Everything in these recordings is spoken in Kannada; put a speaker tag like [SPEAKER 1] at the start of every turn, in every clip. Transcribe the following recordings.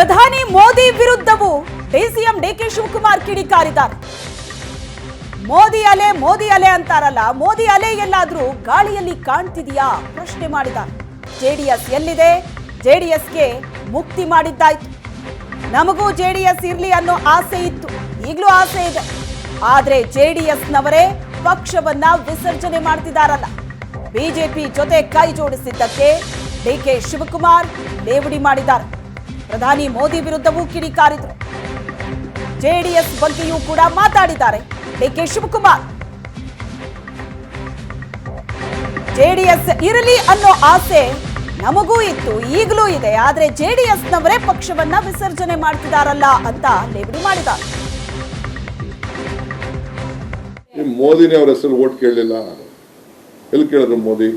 [SPEAKER 1] ಪ್ರಧಾನಿ ಮೋದಿ ವಿರುದ್ಧವೂ ಡಿಸಿಎಂ ಡಿಕೆ ಶಿವಕುಮಾರ್ ಕಿಡಿಕಾರಿದ್ದಾರೆ ಮೋದಿ ಅಲೆ ಮೋದಿ ಅಲೆ ಅಂತಾರಲ್ಲ, ಮೋದಿ ಅಲೆ ಎಲ್ಲಾದ್ರೂ ಗಾಳಿಯಲ್ಲಿ ಕಾಣ್ತಿದೆಯಾ? ಪ್ರಶ್ನೆ ಮಾಡಿದ್ದಾರೆ. ಜೆಡಿಎಸ್ ಎಲ್ಲಿದೆ? ಜೆಡಿಎಸ್ಗೆ ಮುಕ್ತಿ ಮಾಡಿದ್ದಾಯ್ತು. ನಮಗೂ ಜೆಡಿಎಸ್ ಇರಲಿ ಅನ್ನೋ ಆಸೆ ಇತ್ತು. ಈಗಲೂ ಆಸೆ ಇದೆ. ಆದ್ರೆ ಜೆಡಿಎಸ್ನವರೇ ಪಕ್ಷವನ್ನ ವಿಸರ್ಜನೆ ಮಾಡ್ತಿದಾರಲ್ಲ ಬಿಜೆಪಿ ಜೊತೆ ಕೈ ಜೋಡಿಸಿದ್ದಕ್ಕೆ ಡಿಕೆ ಶಿವಕುಮಾರ್ ಲೇವಡಿ ಮಾಡಿದ್ದಾರೆ. ಪ್ರಧಾನಿ ಮೋದಿ ವಿರುದ್ಧವೂ ಕಿಡಿಕಾರಿದ್ರು. ಜೆಡಿಎಸ್ ಬಗ್ಗೆಯೂ ಕೂಡ ಮಾತಾಡಿದ್ದಾರೆ. ಡಿಕೆ ಶಿವಕುಮಾರ್. ಜೆಡಿಎಸ್ ಇರಲಿ ಅನ್ನೋ ಆಸೆ ನಮಗೂ ಇತ್ತು ಈಗಲೂ ಇದೆ. ಆದ್ರೆ ಜೆಡಿಎಸ್ನವರೇ ಪಕ್ಷವನ್ನ ವಿಸರ್ಜನೆ ಮಾಡ್ತಿದಾರಲ್ಲ ಅಂತ ಲೇವಡಿ ಮಾಡಿದ್ದಾರೆ.
[SPEAKER 2] ಮೋದಿನೇ ಅವ್ರ ಹೆಸರು ಓಟ್ ಕೇಳಲಿಲ್ಲ. ಎಲ್ಲಿ ಕೇಳಿದ್ರು Modi?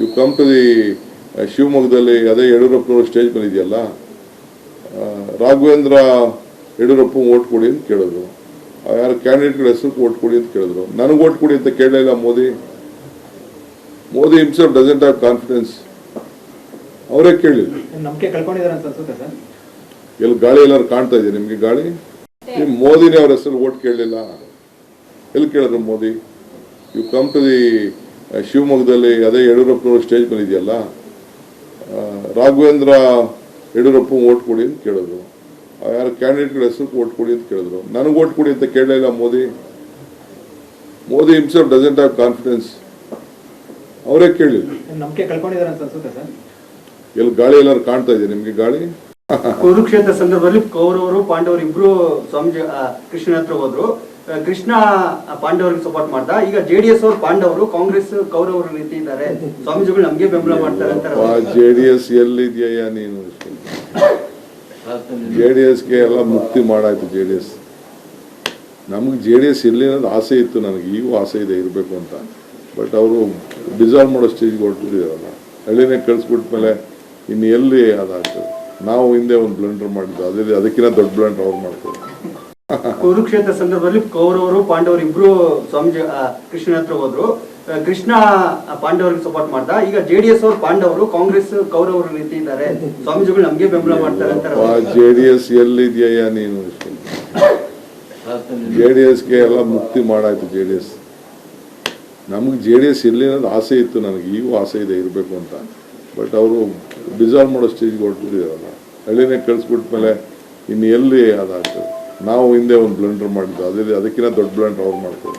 [SPEAKER 2] You come to the ಶಿವಮೊಗ್ಗದಲ್ಲಿ ಅದೇ ಯಡಿಯೂರಪ್ಪನವರು ಸ್ಟೇಜ್ ಆ, ರಾಘವೇಂದ್ರ ಯಡಿಯೂರಪ್ಪ ಓಟ್ ಕೊಡಿ ಅಂತ ಕೇಳಿದ್ರು. ಯಾರು ಕ್ಯಾಂಡಿಡೇಟ್ಗಳ ಹೆಸರು ಓಟ್ ಕೊಡಿ ಅಂತ ಕೇಳಿದ್ರು. ನನಗೆ ಓಟ್ ಕೊಡಿ ಅಂತ ಕೇಳಲಿಲ್ಲ Modi. Modi himself doesn't have confidence ಅವರೇ
[SPEAKER 3] ಸರ್.
[SPEAKER 2] ಎಲ್ಲಿ ಗಾಳಿ ಎಲ್ಲರೂ ಕಾಣ್ತಾ ಇದೆ ನಿಮಗೆ ಗಾಳಿ? ಮೋದಿನೇ ಅವ್ರ ಹೆಸರು ಓಟ್ ಕೇಳಲಿಲ್ಲ. ಎಲ್ಲಿ ಕೇಳಿದ್ರು Modi? You come to the ಶಿವಮೊಗ್ಗದಲ್ಲಿ ಅದೇ ಯಡಿಯೂರಪ್ಪನವರು ಸ್ಟೇಜ್ ಬಂದಿದೆಯಲ್ಲ. ಇದೆಯಲ್ಲ ರಾಘವೇಂದ್ರ ಯಡಿಯೂರಪ್ಪ ಓಟ್ ಕೊಡಿ ಅಂತ ಕೇಳಿದ್ರು. ಯಾರು ಯಾರ ಕ್ಯಾಂಡಿಡೇಟ್ಗಳ ಹೆಸರು ಓಟ್ ಕೊಡಿ ಅಂತ ಕೇಳಿದ್ರು. ನನಗೆ ಓಟ್ ಕೊಡಿ ಅಂತ ಕೇಳಲಿಲ್ಲ Modi. Modi himself doesn't have confidence ಅವರೇ ಕೇಳಿ
[SPEAKER 3] ನಂಬಿಕೆ ಕಳ್ಕೊಂಡಿದ್ದಾರೆ ಅಂತ ಅನ್ಸುತ್ತೆ ಸರ್.
[SPEAKER 2] ಎಲ್ಲಿ ಗಾಳಿ ಎಲ್ಲರೂ ಕಾಣ್ತಾ ಇದೆ ನಿಮ್ಗೆ ಗಾಳಿ?
[SPEAKER 4] ಕುರುಕ್ಷೇತ್ರ ಸಂದರ್ಭದಲ್ಲಿ ಕೌರವರು ಪಾಂಡವರು ಇಬ್ರು ಸ್ವಾಮೀಜಿ ಕೃಷ್ಣ ಕೃಷ್ಣನ ಹತ್ರ ಹೋದ್ರು. ಕೃಷ್ಣ ಪಾಂಡವರಿಗೆ ಸಪೋರ್ಟ್ ಮಾಡ್ತಾ ಈಗ ಜೆಡಿಎಸ್ ಅವರು ಪಾಂಡವರು ಕಾಂಗ್ರೆಸ್ ಕೌರವರು ನೀತಿ ಇದ್ದಾರೆ. ಸ್ವಾಮೀಜಿಗಳು ನಮ್ಗೆ ಬೆಂಬಲ ಮಾಡ್ತಾರೆ ಅಂತ
[SPEAKER 2] ಜೆಡಿಎಸ್ ಡಿ ಎಸ್ ಎಲ್ಲಿದೆಯಾ ನೀನು? ಜೆ ಡಿ ಎಸ್ಗೆ ಎಲ್ಲ ಮುಕ್ತಿ ಮಾಡಾಯ್ತು ಜೆ ಡಿ ಎಸ್. ನಮ್ಗೆ ಜೆ ಡಿ ಎಸ್ ಇರಲಿ ಅನ್ನೋದು ಆಸೆ ಇತ್ತು ನನಗೆ ಈಗೂ ಆಸೆ ಇದೆ ಇರಬೇಕು ಅಂತ. ಬಟ್ ಅವರು ಡಿಸಾಲ್ವ್ ಮಾಡೋ ಸ್ಟೇಜ್ಗೆ ಹೊರಟಿದ್ದಾರಲ್ಲ. ಹಳ್ಳಿನೇ ಕಳಿಸ್ಬಿಟ್ಮೇಲೆ ಇನ್ನು ಎಲ್ಲಿ ಅದಾಗ್ತದೆ? ನಾವು ಹಿಂದೆ ಒಂದು ಬ್ಲಂಡರ್ ಮಾಡಿದ್ದು ಅದೇ ಅದಕ್ಕಿಂತ ದೊಡ್ಡ ಬ್ಲಂಡರ್ ಅವ್ರು ಮಾಡ್ತಾರೆ.
[SPEAKER 4] ಕುರುಕ್ಷೇತ್ರ ಸಂದರ್ಭದಲ್ಲಿ ಕೌರವರು ಪಾಂಡವರು ಇಬ್ರು ಸ್ವಾಮೀಜಿ ಕೃಷ್ಣನ ಹತ್ರ ಹೋದ್ರು. ಕೃಷ್ಣ ಪಾಂಡವರಿಗೆ ಸಪೋರ್ಟ್ ಮಾಡ್ದ. ಈಗ ಜೆಡಿಎಸ್ ಅವರು ಪಾಂಡವರು ಕಾಂಗ್ರೆಸ್ ಕೌರವರು ರೀತಿ ಇದ್ದಾರೆ. ಸ್ವಾಮೀಜಿಗಳು ನಮ್ಗೆ ಬೆಂಬಲ ಮಾಡ್ತಾರೆ ಅಂತ
[SPEAKER 2] ಜೆ ಡಿ ಎಸ್ ಎಲ್ಲಿದೆಯಾ ನೀನು? ಜೆ ಡಿ ಎಸ್ಗೆ ಎಲ್ಲ ಮುಕ್ತಿ ಮಾಡಾಯ್ತು ಜೆ ಡಿ ಎಸ್ ನಮ್ಗೆ ಜೆ ಡಿ ಎಸ್ ಎಲ್ಲಿ ಅನ್ನೋದು ಆಸೆ ಇತ್ತು ನನಗೆ. ಈಗೂ ಆಸೆ ಇದೆ ಇರಬೇಕು ಅಂತ. ಬಟ್ ಅವರು ಡಿಸಾಲ್ವ್ ಮಾಡೋ ಸ್ಟೇಜ್ಗೆ ಹೊರಟಿದ್ದಾರಲ್ಲ. ಹಳ್ಳಿನೇ ಕಳಿಸ್ಬಿಟ್ಮೇಲೆ ಇನ್ನು ಎಲ್ಲಿ ಅದಾಗ್ತದೆ? ನಾವು ಹಿಂದೆ ಒಂದು ಬ್ಲಂಡರ್ ಮಾಡಿದ್ದು. ಅದೇ ಅದಕ್ಕಿಂತ ದೊಡ್ಡ ಬ್ಲಂಡರ್ ಅವ್ರು ಮಾಡ್ತಾರೆ